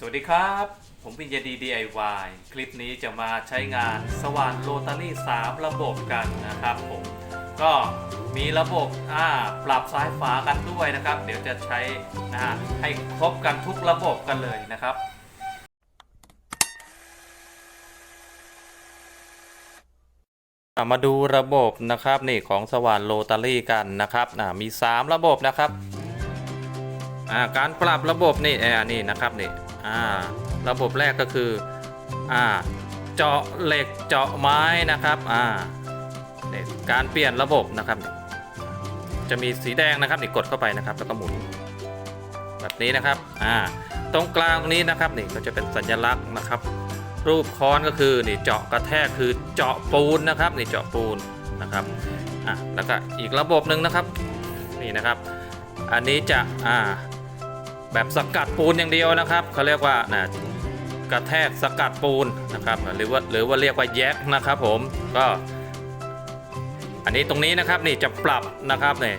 สวัสดีครับ ผมปิญญาดี DIY คลิปนี้จะมาใช้งานสว่านโรตารี่ 3 ระบบกันนะครับผมก็มีระบบอ่าปรับซ้ายฝากันด้วยนะครับ เดี๋ยวจะใช้นะฮะให้ครบกันทุกระบบกันเลยนะครับมาดูระบบนะครับนี่ของสว่านโรตารี่กันนะครับอะมี 3 ระบบนะครับอ่าการปรับระบบนี่เอ่อนี่นะครับนี่ อ่าระบบแรกก็คืออ่าเจาะเหล็กเจาะไม้นะครับอ่านี่การเปลี่ยนระบบนะครับ จะมีสีแดงนะครับนี่กดเข้าไปนะครับ แล้วก็หมุนแบบนี้นะครับอ่าตรงกลางตรงนี้นะครับนี่ก็จะเป็นสัญลักษณ์นะครับ รูปค้อนก็คือนี่เจาะกระแทกคือเจาะปูนนะครับนี่เจาะปูนนะครับอะแล้วก็อีกระบบหนึ่งนะครับนี่นะครับ อันนี้จะอ่า แบบสกัดปูนอย่างเดียวนะครับเขาเรียกว่านะกระแทกสกัดปูนนะครับหรือว่าหรือว่าเรียกว่าแยกนะครับผมก็ อันนี้ตรงนี้นะครับนี่จะปรับนะครับนี่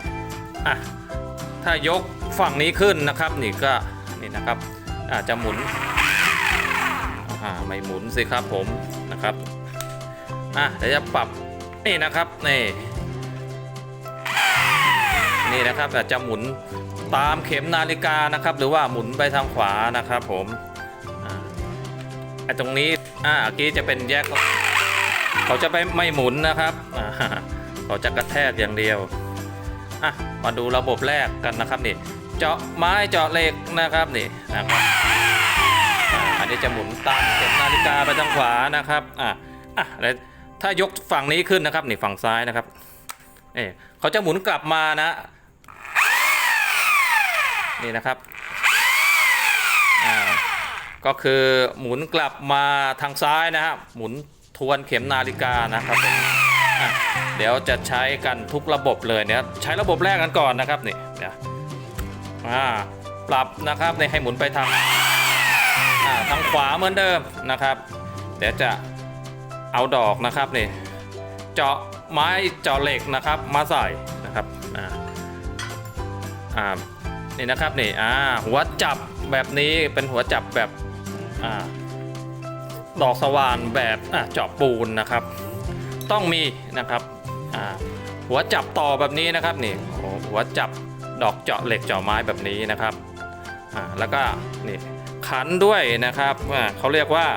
อะถ้ายกฝั่งนี้ขึ้นนะครับนี่ก็นี่นะครับอาจจะหมุนอ่าไม่หมุนสิครับผมนะครับอะเดี๋ยวจะปรับนี่นะครับนี่นี่นะครับอาจจะหมุน ตามเข็มนาฬิกานะครับ หรือว่าหมุนไปทางขวานะครับผมอ่าไอ้ตรงนี้อ่าเมื่อกี้จะเป็นแยก เขาจะไปไม่หมุนนะครับอ่าเขาจะกระแทกอย่างเดียวอะมาดูระบบแรกกันนะครับนี่ เจาะไม้เจาะเหล็กนะครับนี่นะครับอ่าอันนี้จะหมุนตามเข็มนาฬิกาไปทางขวานะครับอะอะแล้วถ้ายกฝั่งนี้ขึ้นนะครับนี่ฝั่งซ้ายนะครับเอ๊เขาจะหมุนกลับมานะ นี่นะครับอ่าก็คือหมุนกลับมาทางซ้ายนะครับหมุนทวนเข็มนาฬิกานะครับผมเดี๋ยวจะใช้กันทุกระบบเลยเนี่ยใช้ระบบแรกกันก่อนนะครับนี่เดี๋ยวอ่าปรับนะครับในให้หมุนไปทางอ่าทางขวาเหมือนเดิมนะครับ เดี๋ยวจะเอาดอกนะครับนี่เจาะไม้เจาะเหล็กนะครับมาใส่นะครับอ่าอ่า นี่นะครับนี่อ่าหัวจับแบบนี้เป็นหัวจับแบบอ่าดอกสว่านแบบอ่าเจาะปูนนะครับ ต้องมีนะครับอ่าหัวจับต่อแบบนี้นะครับนี่หัวจับดอกเจาะเหล็กเจาะไม้แบบนี้นะครับอ่าแล้วก็นี่ขันด้วยนะครับอ่าเขาเรียกว่า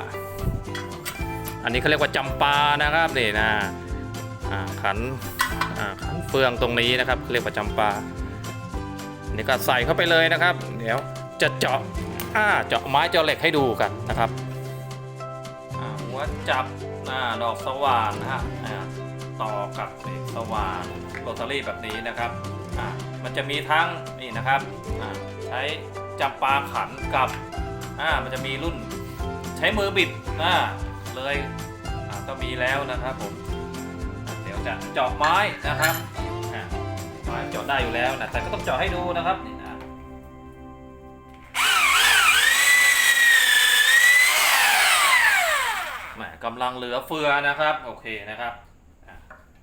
อันนี้เขาเรียกว่าจำปานะครับนี่นะอ่าขันอ่าขันเฟืองตรงนี้นะครับเรียกว่าจำปา นี่ก็ใส่เข้าไปเลยนะครับ เดี๋ยวจะเจาะอ่าเจาะไม้เจาะเหล็กให้ดูกันนะครับอ่าหัวจับอ่าดอกสว่านนะฮะอ่าต่อกับนี่สว่านโรตารี่แบบนี้นะครับอ่ามันจะมีทั้งนี่นะครับอ่าใช้จำปลาขันกับอ่ามันจะมีรุ่นใช้มือบิดอ่าเลยอ่าก็มีแล้วนะครับผมเดี๋ยวจะเจาะไม้นะครับ เจาะได้อยู่แล้วนะแต่ก็ต้องเจาะให้ดูนะครับนี่นะแหมกำลังเหลือเฟือนะครับ โอเคนะครับ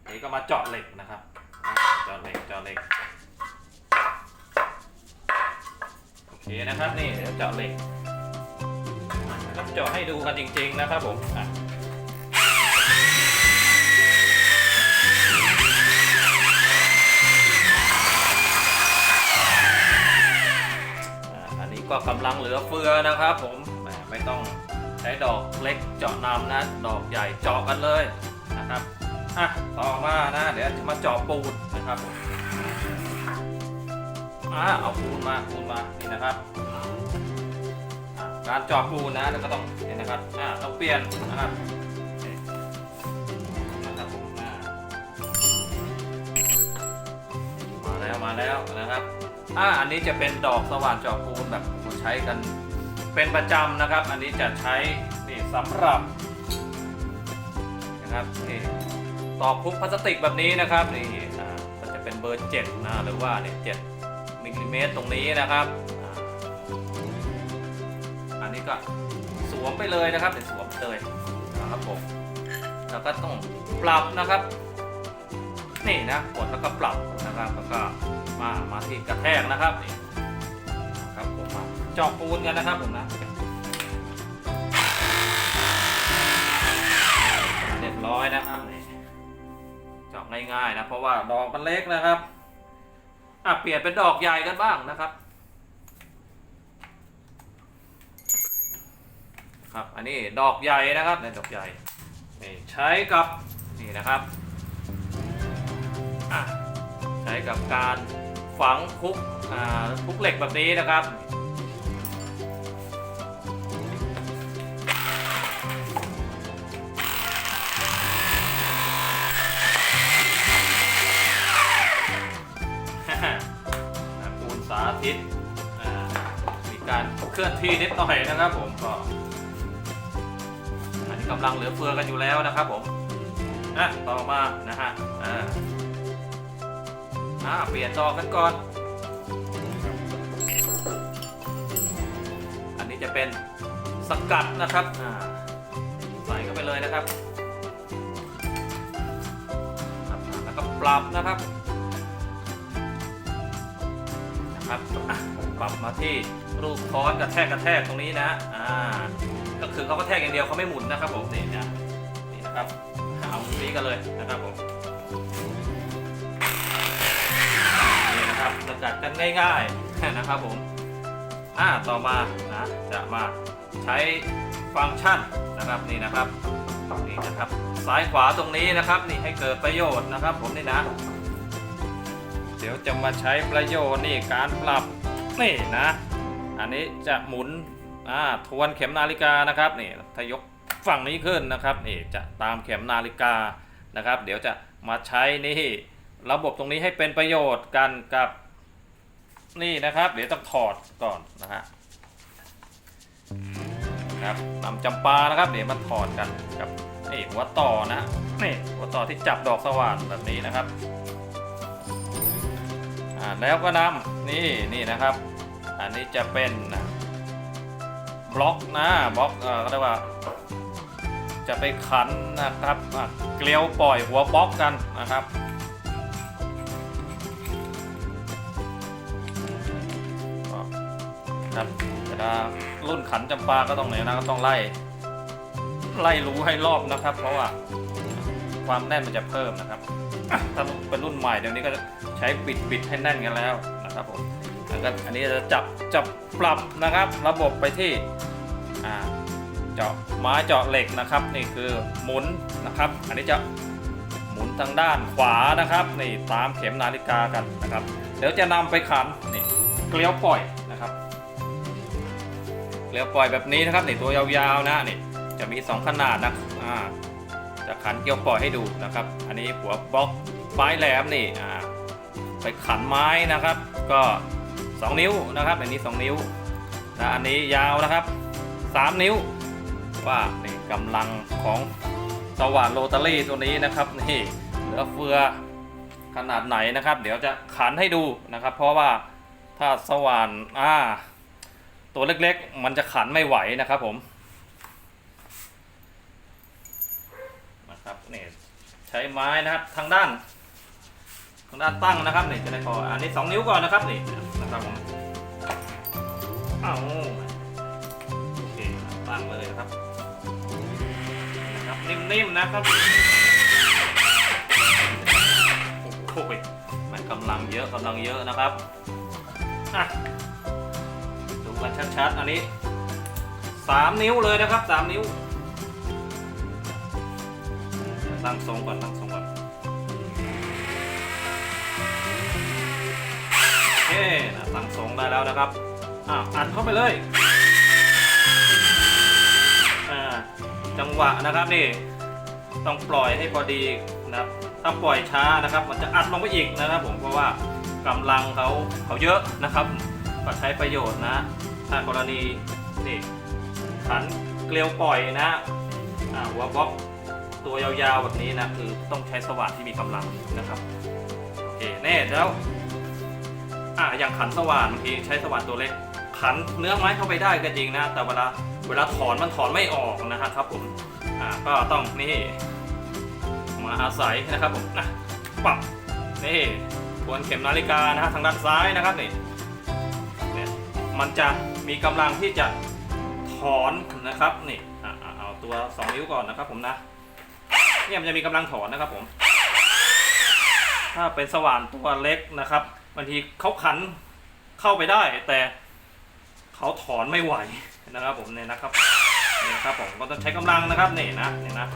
นี่ก็มาเจาะเหล็กนะครับเจาะเหล็กเจาะเหล็กโอเคนะครับนี่เดี๋ยวเจาะเหล็กก็เจาะให้ดูกันจริง ๆ นะครับผมอะ ก็กำลังเหลือเฟือนะครับ ผมแหมไม่ต้องใช้ดอกเล็กเจาะนำนะ ดอกใหญ่เจาะกันเลยนะครับอะต่อมานะ เดี๋ยวจะมาเจาะปูนนะครับอะเอาปูนมาปูนมานี่นะครับการเจาะปูนนะแล้วก็ต้องเห็นนะครับอ่าต้องเปลี่ยนนะครับมามาแล้วมาแล้วนะครับอ่าอันนี้จะเป็นดอกสว่านเจาะปูนแบบ ใช้กันเป็นประจำนะครับ อันนี้จะใช้นี่สำหรับนะครับนี่ตอกพุกพลาสติกแบบนี้นะครับนี่มันจะเป็นเบอร์7นะหรือว่าเนี่ย7มิลลิเมตรตรงนี้นะครับ อันนี้ก็สวมไปเลยนะครับเป็นสวมเลยนะครับผมแล้วก็ต้องปรับนะครับนี่นะกดแล้วก็ปรับนะครับแล้วก็มามาที่กระแทกนะครับนี่ จาะปูนกันนะครับผมนะ เรียบร้อยนะครับเจาะง่ายๆนะ เพราะว่าดอกมันเล็กนะครับ อะเปลี่ยนเป็นดอกใหญ่กันบ้างนะครับครับ อันนี้ดอกใหญ่นะครับในดอกใหญ่ใช้กับนี่นะครับใช้กับการฝังคุกคุกเหล็กแบบนี้นะครับ ลื่อนที่นิดหน่อยนะครับผมก็อันนี้กำลังเหลือเฟือกันอยู่แล้วนะครับผมอะต่อมานะฮะอ่าอ่าเปลี่ยนต่อกันก่อน อันนี้จะเป็นสกัดนะครับอ่าใส่เข้าไปเลยนะครับครับแล้วก็ปรับนะครับ นะครับปรับมาที่รูปค้อนกระแทกกระแทกตรงนี้นะอ่าก็คือเขากระแทกอย่างเดียวเขาไม่หมุนนะครับผมนี่นะนี่นะครับเอาตรงนี้กันเลยนะครับผมนี่นะครับสกัดกันง่ายๆนะครับผมอ่าต่อมานะจะมาใช้ฟังก์ชันนะครับนี่นะครับนี่นะครับ ซ้ายขวาตรงนี้นะครับ นี่ให้เกิดประโยชน์นะครับ ผมนี่นะ เดี๋ยวจะมาใช้ประโยชน์นี่การปรับนี่นะ อันนี้จะหมุนอ่าทวนเข็มนาฬิกานะครับนี่ถ้ายกฝั่งนี้ขึ้นนะครับนี่จะตามเข็มนาฬิกานะครับ เดี๋ยวจะมาใช้นี่ระบบตรงนี้ให้เป็นประโยชน์กันกับนี่นะครับ เดี๋ยวต้องถอดก่อนนะฮะครับนำจำปานะครับ เดี๋ยวมาถอดกันกับนี่หัวต่อนะนี่หัวต่อที่จับดอกสว่านแบบนี้นะครับ แล้วก็นำนี่นี่นะครับ อันนี้จะเป็นนะบล็อกนะบล็อกเออก็เรียกว่า จะไปขันนะครับเกลียวปล่อยหัวบล็อกกันนะครับครับเวลารุ่นขันจำปาก็ต้องไหนนะก็ต้องไล่ไล่รู้ให้รอบนะครับ เพราะว่า ความแน่นมันจะเพิ่มนะครับถ้าเป็นรุ่นใหม่เดี๋ยวนี้ก็ใช้บิดบิดให้แน่นกันแล้วนะครับผมแล้วก็อันนี้จะจับจับปรับนะครับ ระบบไปที่เจาะไม้เจาะเหล็กนะครับ นี่คือหมุนนะครับ อันนี้จะหมุนทางด้านขวานะครับนี่ตามเข็มนาฬิกากันนะครับ เดี๋ยวจะนำไปขันนี่เกลียวปล่อยนะครับเกลียวปล่อยแบบนี้นะครับนี่ตัวยาวๆนะนี่จะมีสองขนาดนะอ่า จะขันเกลียวปล่อยให้ดูนะครับ อันนี้หัวบล็อกไม้แหลมนี่อ่าไปขันไม้นะครับ ก็ 2 นิ้วนะครับ อันนี้ 2 นิ้วนะอันนี้ยาวนะครับ 3 นิ้ว ว่านี่กำลังของสว่านโรตารี่ตัวนี้นะครับนี่เหลือเฟือขนาดไหนนะครับ เดี๋ยวจะขันให้ดูนะครับ เพราะว่าถ้าสว่านอ่าตัวเล็กๆ มันจะขันไม่ไหวนะครับผม นะครับนี่ใช้ไม้นะครับทางด้านทางด้านตั้งนะครับนี่จะได้พออันนี้สองนิ้วก่อนนะครับนี่นะครับผมอ้าวโอเคตั้งเลยนะครับนะครับนิ่มๆนะครับโอ้โหมันกำลังเยอะกำลังเยอะนะครับอะดูกันชัดๆอันนี้สามนิ้วเลยนะครับสามนิ้ว ตั้งทรงก่อนตั้งทรงก่อนโอเคนะตั้งทรงได้แล้วนะครับอะอัดเข้าไปเลยอ่าจังหวะนะครับนี่ต้องปล่อยให้พอดีนะครับถ้าปล่อยช้านะครับ มันจะอัดลงไปอีกนะครับผมเพราะว่ากำลังเขาเขาเยอะนะครับก็ใช้ประโยชน์นะ ถ้ากรณีนี่ขันเกลียวปล่อยนะอ่าหัวบล็อก ตัวยาวๆแบบนี้นะคือต้องใช้สว่านที่มีกำลังนะครับโอเคแน่แล้วอะอย่างขันสว่านบางทีใช้สว่านตัวเล็กขันเนื้อไม้เข้าไปได้ก็จริงนะ แต่เวลาเวลาถอนมันถอนไม่ออกนะครับผมอ่าก็ต้องนี่มาอาศัยนะครับผมนะปับนี่ทวนเข็มนาฬิกานะฮะทางด้านซ้ายนะครับนี่เนี่ยมันจะมีกำลังที่จะถอนนะครับนี่อะเอาตัว 2 นิ้วก่อนนะครับผมนะ เนี่ยมันจะมีกำลังถอนนะครับผม ถ้าเป็นสว่านตัวเล็กนะครับบางทีเขาขันเข้าไปได้ แต่เขาถอนไม่ไหวนะครับผมเนี่ยนะครับนี่นะครับผมก็ต้องใช้กำลังนะครับนี่นะนี่นะ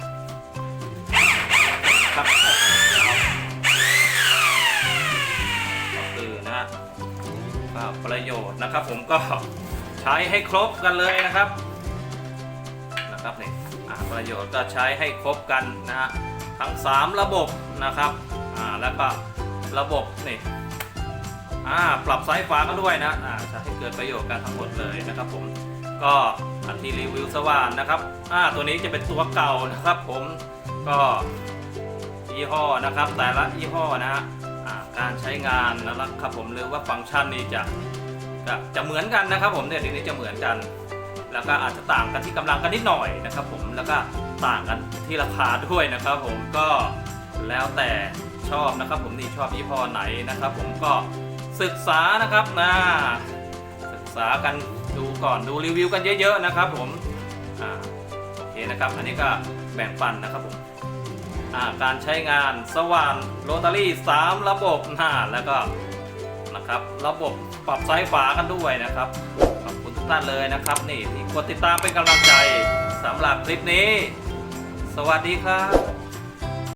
ครับก็คือนะฮะประโยชน์นะครับ ผมก็ใช้ให้ครบกันเลยนะครับ นะครับนี่อ่าประโยชน์ก็ใช้ให้ครบกันนะฮะทั้ง 3 ระบบนะครับอ่าแล้วก็ระบบนี่อ่าปรับไซส์ฟ้าก็ด้วยนะอ่าจะให้เกิดประโยชน์กันทั้งหมดเลยนะครับผมก็อันที่รีวิวสว่านนะครับอ่าตัวนี้จะเป็นตัวเก่านะครับ ผมก็ยี่ห้อนะครับ แต่ละยี่ห้อนะฮะอ่าการใช้งานนะครับผมหรือว่าฟังก์ชันนี้จะจะจะเหมือนกันนะครับผมเนี่ยทีนี้จะเหมือนกัน แล้วก็อาจจะต่างกันที่กำลังกันนิดหน่อยนะครับผมแล้วก็ต่างกันที่ราคาด้วยนะครับผมก็แล้วแต่ชอบนะครับผมนี่ชอบยี่ห้อไหนนะครับ ผมก็ศึกษานะครับนะศึกษากันดูก่อนดูรีวิวกันเยอะๆนะครับ ผมอ่าโอเคนะครับ อันนี้ก็แบ่งปันนะครับผมอ่าการใช้งานสว่านโรตารี่ 3 ระบบหนะแล้วก็นะครับ ระบบปรับไซส์ฝากันด้วยนะครับ ท่านเลยนะครับ นี่ที่กดติดตามเป็นกำลังใจสำหรับคลิปนี้ สวัสดีครับ